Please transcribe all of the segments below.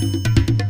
Thank you.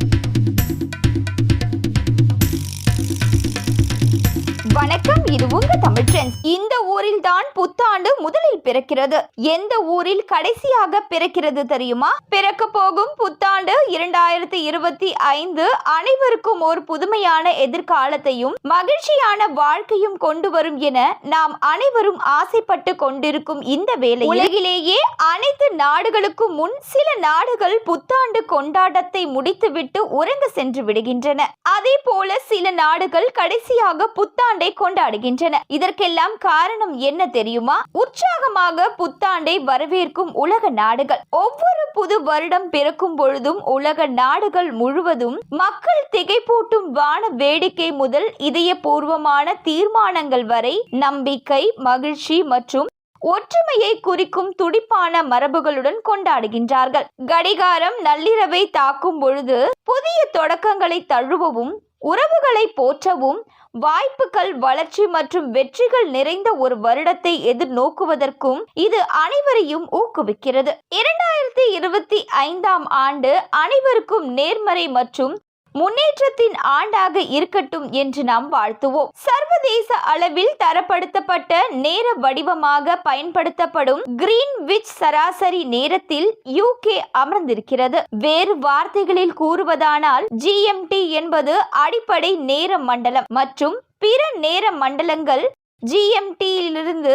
வணக்கம் இது உங்க தமிழ் ட்ரெண்ட்ஸ் இந்த ஊரில் தான் புத்தாண்டு முதலில் பிறக்கிறது. எந்த ஊரில் கடைசியாக பிறக்கிறது தெரியுமா? பிறக்க போகும் புத்தாண்டு இரண்டாயிரத்தி இருபத்தி ஐந்து. அனைவருக்கும் ஒரு புதுமையான எதிர்காலத்தையும் மகிழ்ச்சியான வாழ்க்கையும் கொண்டு வரும் என நாம் அனைவரும் ஆசைப்பட்டு கொண்டிருக்கும் இந்த வேலை உலகிலேயே அனைத்து நாடுகளுக்கும் முன் சில நாடுகள் புத்தாண்டு கொண்டாட்டத்தை முடித்துவிட்டு உறங்க சென்று விடுகின்றன. அதே போல சில நாடுகள் கடைசியாக புத்தாண்டை கொண்டாடுகின்றன. இதற்கெல்லாம் காரணம் என்ன தெரியுமா? உற்சாகமாக புத்தாண்டை வரவேற்கும் உலக நாடுகள். ஒவ்வொரு புது வருடம் பிறக்கும் பொழுதும் உலக நாடுகள் முழுவதும் மக்கள் திகைப்பூட்டும் வான வேடிக்கை முதல் இதயபூர்வமான தீர்மானங்கள் வரை நம்பிக்கை மகிழ்ச்சி மற்றும் ஒற்றுமையை குறிக்கும் துடிப்பான மரபுகளுடன் கொண்டாடுகின்றார்கள். கடிகாரம் நள்ளிரவை தாக்கும் பொழுது புதிய தொடக்கங்களை தழுவவும் உறவுகளை போற்றவும் வாய்ப்புகள் வளர்ச்சி மற்றும் வெற்றிகள் நிறைந்த ஒரு வருடத்தை எதிர்நோக்குவதற்கும் இது அனைவரையும் ஊக்குவிக்கிறது. இரண்டாயிரத்தி இருபத்தி ஐந்தாம் ஆண்டு அனைவருக்கும் நேர்மறை மற்றும் முன்னேற்றத்தின் ஆண்டாக இருக்கட்டும் என்று நாம் வாழ்த்துவோம். சர்வதேச அளவில் தரப்படுத்தப்பட்ட நேர வடிவமாக பயன்படுத்தப்படும் கிரீன் விச் சராசரி நேரத்தில் யூகே அமர்ந்திருக்கிறது. வேறு வார்த்தைகளில் கூறுவதானால் ஜிஎம்டி என்பது அடிப்படை நேர மண்டலம் மற்றும் பிற நேர மண்டலங்கள் ஜிஎம்டியிலிருந்து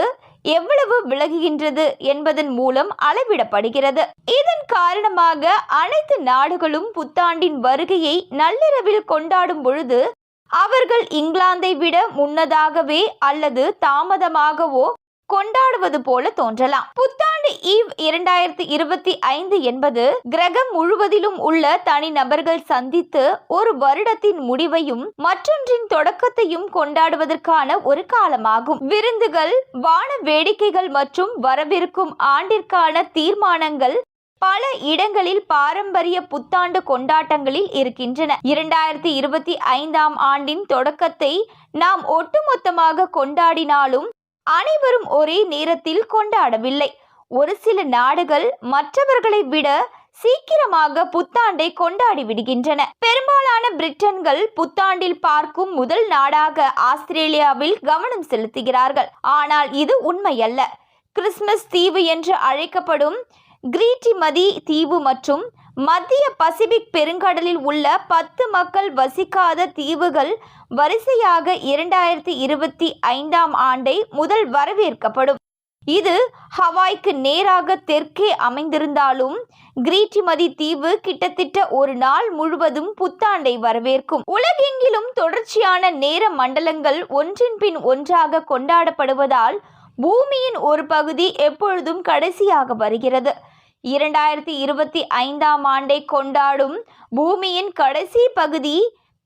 எவ்வளவு விலகுகின்றது என்பதன் மூலம் அளவிடப்படுகிறது. இதன் காரணமாக அனைத்து நாடுகளும் புத்தாண்டின் வருகையை நள்ளிரவில் கொண்டாடும் பொழுது அவர்கள் இங்கிலாந்தை விட முன்னதாகவே அல்லது தாமதமாகவோ கொண்டாடுவது போல தோன்றலாம். புத்தாண்டு ஈவ் இரண்டாயிரத்தி இருபத்தி ஐந்து என்பது கிரகம் முழுவதிலும் உள்ள தனிநபர்கள் சந்தித்து ஒரு வருடத்தின் முடிவையும் மற்றொன்றின் தொடக்கத்தையும் கொண்டாடுவதற்கான ஒரு காலமாகும். விருந்துகள் வான வேடிக்கைகள் மற்றும் வரவிருக்கும் ஆண்டிற்கான தீர்மானங்கள் பல இடங்களில் பாரம்பரிய புத்தாண்டு கொண்டாட்டங்களில் இருக்கின்றன. இரண்டாயிரத்தி இருபத்தி ஐந்தாம் ஆண்டின் தொடக்கத்தை நாம் ஒட்டுமொத்தமாக கொண்டாடினாலும் அனைவரும் ஒரே நேரத்தில் கொண்டாடவில்லை. ஒரு சில நாடுகள் மற்றவர்களை விட சீக்கிரமாக புத்தாண்டை கொண்டாடி விடுகின்றன. பெரும்பாலான பிரிட்டன்கள் புத்தாண்டில் பார்க்கும் முதல் நாடாக ஆஸ்திரேலியாவில் கவனம் செலுத்துகிறார்கள். ஆனால் இது உண்மையல்ல. கிறிஸ்துமஸ் தீவு என்று அழைக்கப்படும் கிரீட்டிமதி தீவு மற்றும் மத்திய பசிபிக் பெருங்கடலில் உள்ள பத்து மக்கள் வசிக்காத தீவுகள் வரிசையாக இரண்டாயிரத்தி இருபத்தி ஐந்தாம் ஆண்டை முதல் வரவேற்கப்படும். இது ஹவாய்க்கு நேராக தெற்கே அமைந்திருந்தாலும் கிரீட்டிமதி தீவு கிட்டத்தட்ட ஒரு நாள் முழுவதும் புத்தாண்டை வரவேற்கும். உலகெங்கிலும் தொடர்ச்சியான நேர மண்டலங்கள் ஒன்றின் பின் ஒன்றாக கொண்டாடப்படுவதால் பூமியின் ஒரு பகுதி எப்பொழுதும் கடைசியாக வருகிறது. இரண்டாயிரத்தி இருபத்தி ஐந்தாம் ஆண்டை கொண்டாடும் பூமியின் கடைசி பகுதி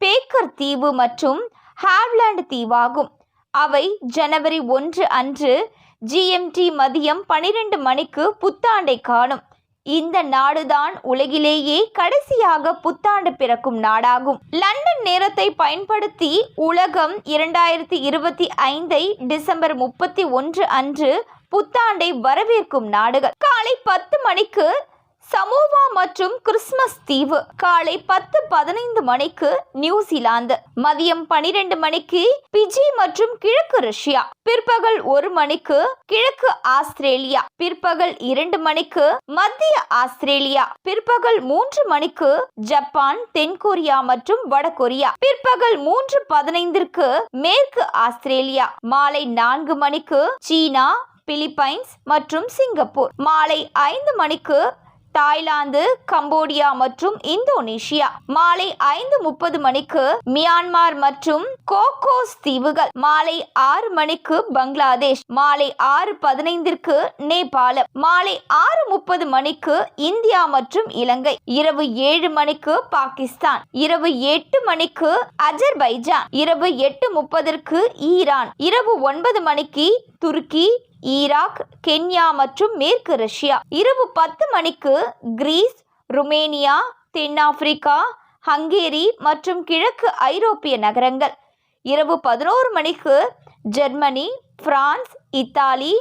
பேக்கர் தீவு மற்றும் ஹாவ்லாண்ட் தீவாகும். அவை ஜனவரி ஒன்று அன்று ஜிஎம்டி மதியம் பனிரெண்டு மணிக்கு புத்தாண்டை காணும். இந்த நாடுதான் உலகிலேயே கடைசியாக புத்தாண்டு பிறக்கும் நாடாகும். லண்டன் நேரத்தை பயன்படுத்தி உலகம் இரண்டாயிரத்தி இருபத்தி ஐந்தை டிசம்பர் முப்பத்தி ஒன்று அன்று புத்தாண்டை வரவேற்கும் நாடுகள். காலை பத்து மணிக்கு சமோவா மற்றும் கிறிஸ்மஸ் தீவு. காலை பத்து பதினைந்து மணிக்கு நியூசிலாந்து. மதியம் பனிரெண்டு மணிக்கு பிஜி மற்றும் கிழக்கு ரஷ்யா. பிற்பகல் ஒரு மணிக்கு கிழக்கு ஆஸ்திரேலியா. பிற்பகல் இரண்டு மணிக்கு மத்திய ஆஸ்திரேலியா. பிற்பகல் மூன்று மணிக்கு ஜப்பான் தென்கொரியா மற்றும் வடகொரியா. பிற்பகல் மூன்று பதினைந்திற்கு மேற்கு ஆஸ்திரேலியா. மாலை நான்கு மணிக்கு சீனா பிலிப்பைன்ஸ் மற்றும் சிங்கப்பூர். மாலை ஐந்து மணிக்கு தாய்லாந்து கம்போடியா மற்றும் இந்தோனேஷியா. மாலை ஐந்து முப்பது மணிக்கு மியான்மார் மற்றும் கோகோஸ் தீவுகள். மாலை ஆறு மணிக்கு பங்களாதேஷ். மாலை ஆறு பதினைந்திற்கு நேபாளம். மாலை ஆறு முப்பது மணிக்கு இந்தியா மற்றும் இலங்கை. இரவு ஏழு மணிக்கு பாகிஸ்தான். இரவு எட்டு மணிக்கு அஜர்பைஜான். இரவு எட்டு முப்பதற்கு ஈரான். இரவு ஒன்பது மணிக்கு துருக்கி ஈராக் கென்யா மற்றும் மேற்கு ரஷ்யா. இரவு பத்து மணிக்கு கிரீஸ் ருமேனியா தென்னாப்பிரிக்கா ஹங்கேரி மற்றும் கிழக்கு ஐரோப்பிய நகரங்கள். இரவு பதினோரு மணிக்கு Germany France Italy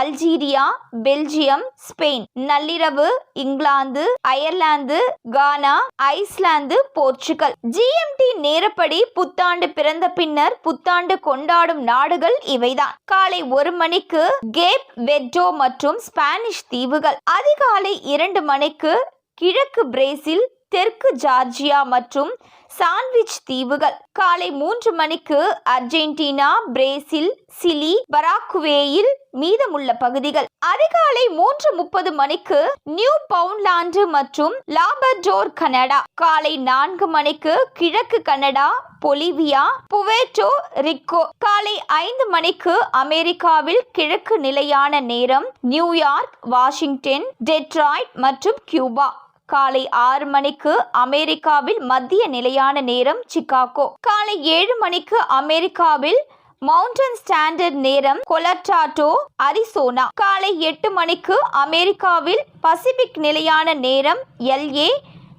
Algeria Belgium Spain. நள்ளிரவு England Ireland Ghana Iceland Portugal. GMT நேரப்படி புத்தாண்டு பிறந்த பின்னர் புத்தாண்டு கொண்டாடும் நாடுகள் இவைதான். காலை ஒரு மணிக்கு கேப் வெட்டோ மற்றும் ஸ்பானிஷ் தீவுகள். அதிகாலை இரண்டு மணிக்கு கிழக்கு பிரேசில் தெற்கு ஜார்ஜியா மற்றும் சாண்ட்விச் தீவுகள். காலை மூன்று மணிக்கு அர்ஜென்டினா பிரேசில் சிலி பராகுவேயில் மீதமுள்ள பகுதிகள். அதிகாலை மூன்று முப்பது மணிக்கு நியூ பவுண்ட்லாந்து மற்றும் லாபர்டோர் கனடா. காலை நான்கு மணிக்கு கிழக்கு கனடா பொலிவியா புவேட்டோ ரிக்கோ. காலை ஐந்து மணிக்கு அமெரிக்காவில் கிழக்கு நிலையான நேரம் நியூயார்க் வாஷிங்டன் டெட்ராய்ட் மற்றும் கியூபா. காலை ஆறு மணிக்கு அமெரிக்காவில் மத்திய நிலையான நேரம் சிகாகோ காலை ஏழு மணிக்கு அமெரிக்காவில் மவுண்டன் ஸ்டாண்டர்ட் நேரம் கொலட்ராட்டோ அரிசோனா. காலை எட்டு மணிக்கு அமெரிக்காவில் பசிபிக் நிலையான நேரம் எல்ஏ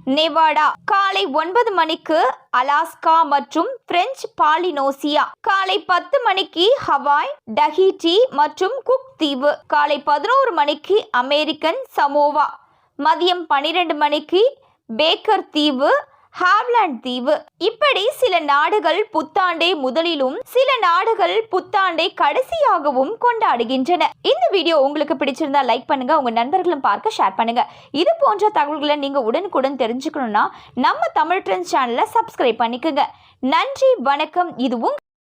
நெவாடா. காலை ஒன்பது மணிக்கு அலாஸ்கா மற்றும் பிரெஞ்சு பாலினோசியா. காலை பத்து மணிக்கு ஹவாய் டஹிட்டி மற்றும் குக் தீவு. காலை பதினோரு மணிக்கு அமெரிக்கன் சமோவா. மதியம் பனிரெண்டு மணிக்கு பேக்கர் தீவு ஹாவ்லாண்ட் தீவு. இப்படி சில நாடுகள் புத்தாண்டை முதலிலும் சில நாடுகள் புத்தாண்டை கடைசியாகவும் கொண்டாடுகின்றன. இந்த வீடியோ உங்களுக்கு பிடிச்சிருந்தா லைக் பண்ணுங்க உங்க நண்பர்களும் பார்க்க ஷேர் பண்ணுங்க. இது போன்ற தகவல்களை நீங்க உடனுக்குடன் தெரிஞ்சுக்கணும்னா நம்ம தமிழ் ட்ரெண்ட்ஸ் சேனலை சப்ஸ்கிரைப் பண்ணிக்கோங்க. நன்றி வணக்கம். இதுவும்